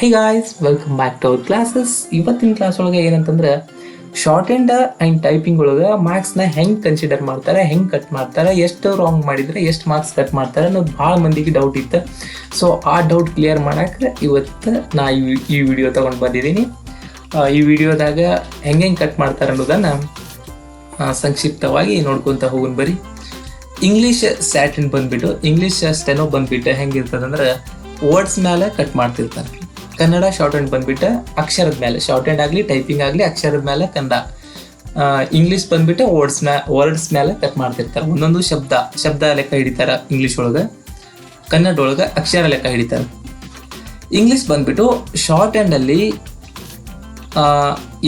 Hey guys welcome back to our classes ಇವತ್ತಿನ class ಒಳಗೆ ಏನಂತಂದ್ರೆ ಶಾರ್ಟ್ ಆ್ಯಂಡ್ ಆ್ಯಂಡ್ ಟೈಪಿಂಗ್ ಒಳಗೆ ಮಾರ್ಕ್ಸ್ನ ಹೆಂಗೆ ಕನ್ಸಿಡರ್ ಮಾಡ್ತಾರೆ, ಹೆಂಗೆ ಕಟ್ ಮಾಡ್ತಾರೆ, ಎಷ್ಟು ರಾಂಗ್ ಮಾಡಿದರೆ ಎಷ್ಟು ಮಾರ್ಕ್ಸ್ ಕಟ್ ಮಾಡ್ತಾರೆ ಅನ್ನೋದು ಭಾಳ ಮಂದಿಗೆ ಡೌಟ್ ಇತ್ತು. ಸೊ ಆ ಡೌಟ್ ಕ್ಲಿಯರ್ ಮಾಡಕ್ಕೆ ಇವತ್ತು ನಾ ಈ ಈ ವಿಡಿಯೋ ತೊಗೊಂಡು ಬಂದಿದ್ದೀನಿ. ಈ ವಿಡಿಯೋದಾಗ ಹೆಂಗೆ ಹೆಂಗೆ ಕಟ್ ಮಾಡ್ತಾರೆ ಅನ್ನೋದನ್ನು ಸಂಕ್ಷಿಪ್ತವಾಗಿ ನೋಡ್ಕೊತ ಹೋಗೋಣ ಬರೀ. ಇಂಗ್ಲೀಷ್ ಸ್ಯಾಟಿನ್ ಬಂದ್ಬಿಟ್ಟು ಇಂಗ್ಲೀಷ್ ಸ್ಟೆನೋ ಬಂದ್ಬಿಟ್ಟು ಹೆಂಗಿರ್ತದಂದ್ರೆ ವರ್ಡ್ಸ್ ಮೇಲೆ ಕಟ್ ಮಾಡ್ತಿರ್ತಾರೆ. ಕನ್ನಡ ಶಾರ್ಟ್ ಹ್ಯಾಂಡ್ ಬಂದ್ಬಿಟ್ಟು ಅಕ್ಷರದ ಮೇಲೆ ಶಾರ್ಟ್ ಹ್ಯಾಂಡ್ ಆಗಲಿ ಟೈಪಿಂಗ್ ಆಗಲಿ, ಅಕ್ಷರದ ಮೇಲೆ ಕನ್ನಡ. ಇಂಗ್ಲೀಷ್ ಬಂದ್ಬಿಟ್ಟು ವರ್ಡ್ಸ್ ಮ್ಯಾ ವರ್ಡ್ಸ್ ಮೇಲೆ ಕಟ್ ಮಾಡ್ತಿರ್ತಾರೆ. ಒಂದೊಂದು ಶಬ್ದ ಶಬ್ದ ಲೆಕ್ಕ ಹಿಡಿತಾರೆ ಇಂಗ್ಲೀಷ್ ಒಳಗೆ. ಕನ್ನಡ ಒಳಗೆ ಅಕ್ಷರ ಲೆಕ್ಕ ಹಿಡಿತಾರೆ. ಇಂಗ್ಲೀಷ್ ಬಂದ್ಬಿಟ್ಟು ಶಾರ್ಟ್ ಹ್ಯಾಂಡಲ್ಲಿ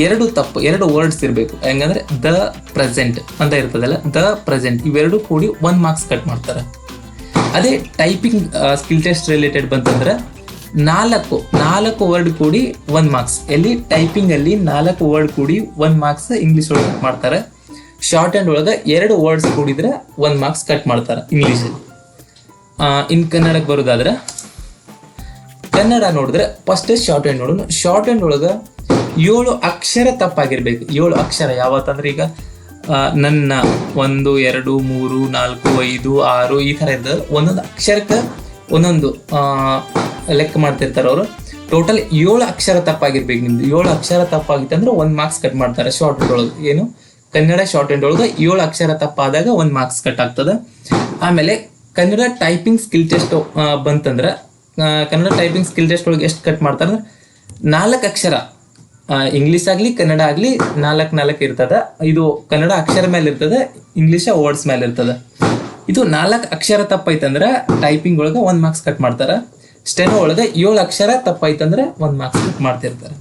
ಎರಡು ತಪ್ಪು, ಎರಡು ವರ್ಡ್ಸ್ ಇರಬೇಕು. ಹೆಂಗಂದ್ರೆ ದ ಪ್ರೆಸೆಂಟ್ ಅಂತ ಇರ್ತದಲ್ಲ ದ ಪ್ರೆಸೆಂಟ್ ಇವೆರಡು ಕೂಡಿ ಒನ್ ಮಾರ್ಕ್ಸ್ ಕಟ್ ಮಾಡ್ತಾರೆ. ಅದೇ ಟೈಪಿಂಗ್ ಸ್ಕಿಲ್ ಟೆಸ್ಟ್ ರಿಲೇಟೆಡ್ ಬಂತಂದ್ರೆ ನಾಲ್ಕು ನಾಲ್ಕು ವರ್ಡ್ ಕೂಡಿ ಒನ್ ಮಾರ್ಕ್ಸ್ ಎಲ್ಲಿ? ಟೈಪಿಂಗ್ ಅಲ್ಲಿ ನಾಲ್ಕು ವರ್ಡ್ ಕೂಡಿ ಒನ್ ಮಾರ್ಕ್ಸ್ ಇಂಗ್ಲಿಷ್ ಒಳಗೆ ಮಾಡ್ತಾರೆ. ಶಾರ್ಟ್ ಹ್ಯಾಂಡ್ ಒಳಗೆ ಎರಡು ವರ್ಡ್ಸ್ ಕೂಡಿದ್ರೆ ಒನ್ ಮಾರ್ಕ್ಸ್ ಕಟ್ ಮಾಡ್ತಾರೆ ಇಂಗ್ಲೀಷಲ್ಲಿ ಇನ್ ಕನ್ನಡಕ್ಕೆ ಬರೋದಾದ್ರೆ, ಕನ್ನಡ ನೋಡಿದ್ರೆ ಫಸ್ಟ್ ಶಾರ್ಟ್ ಹ್ಯಾಂಡ್ ನೋಡೋಣ. ಶಾರ್ಟ್ ಹ್ಯಾಂಡ್ ಒಳಗೆ ಏಳು ಅಕ್ಷರ ತಪ್ಪಾಗಿರ್ಬೇಕು. ಏಳು ಅಕ್ಷರ ಯಾವತ್ತಂದ್ರೆ ಈಗ ನನ್ನ ಒಂದು, ಎರಡು, ಮೂರು, ನಾಲ್ಕು, ಐದು, ಆರು ಈ ಥರ ಇರ್ತದೆ. ಒಂದೊಂದು ಅಕ್ಷರಕ್ಕೆ ಒಂದೊಂದು ಲೆಕ್ಕ ಮಾಡ್ತಿರ್ತಾರೆ ಅವರು. ಟೋಟಲ್ ಏಳು ಅಕ್ಷರ ತಪ್ಪಾಗಿರ್ಬೇಕು ನಿಮ್ದು. ಏಳು ಅಕ್ಷರ ತಪ್ಪಾಗಿತ್ತು ಅಂದ್ರೆ ಒಂದು ಮಾರ್ಕ್ಸ್ ಕಟ್ ಮಾಡ್ತಾರೆ ಶಾರ್ಟ್ ಒಳಗೆ. ಏನು? ಕನ್ನಡ ಶಾರ್ಟ್ ಹ್ಯಾಂಡ್ ಒಳಗೆ ಏಳು ಅಕ್ಷರ ತಪ್ಪಾದಾಗ ಒಂದು ಮಾರ್ಕ್ಸ್ ಕಟ್ ಆಗ್ತದೆ. ಆಮೇಲೆ ಕನ್ನಡ ಟೈಪಿಂಗ್ ಸ್ಕಿಲ್ ಟೆಸ್ಟ್ ಬಂತಂದ್ರೆ ಕನ್ನಡ ಟೈಪಿಂಗ್ ಸ್ಕಿಲ್ ಟೆಸ್ಟ್ ಒಳಗೆ ಎಷ್ಟು ಕಟ್ ಮಾಡ್ತಾರೆ ಅಂದ್ರೆ ನಾಲ್ಕು ಅಕ್ಷರ ಇಂಗ್ಲೀಷ್ ಆಗಲಿ, ಕನ್ನಡ ಆಗಲಿ ನಾಲ್ಕು ನಾಲ್ಕು ಇರ್ತದ. ಇದು ಕನ್ನಡ ಅಕ್ಷರ ಮೇಲೆ ಇರ್ತದೆ ಇಂಗ್ಲೀಷ ವರ್ಡ್ಸ್ ಮೇಲೆ ಇರ್ತದೆ. ಇದು ನಾಲ್ಕು ಅಕ್ಷರ ತಪ್ಪೈತಂದ್ರೆ ಟೈಪಿಂಗ್ ಒಳಗೆ ಒಂದು ಮಾರ್ಕ್ಸ್ ಕಟ್ ಮಾಡ್ತಾರೆ. ಸ್ಟೆನೋ ಒಳಗೆ ಏಳು ಅಕ್ಷರ ತಪ್ಪಾಯ್ತಂದ್ರೆ ಒಂದು ಮಾರ್ಕ್ಸ್ ಮಾಡ್ತಿರ್ತಾರೆ.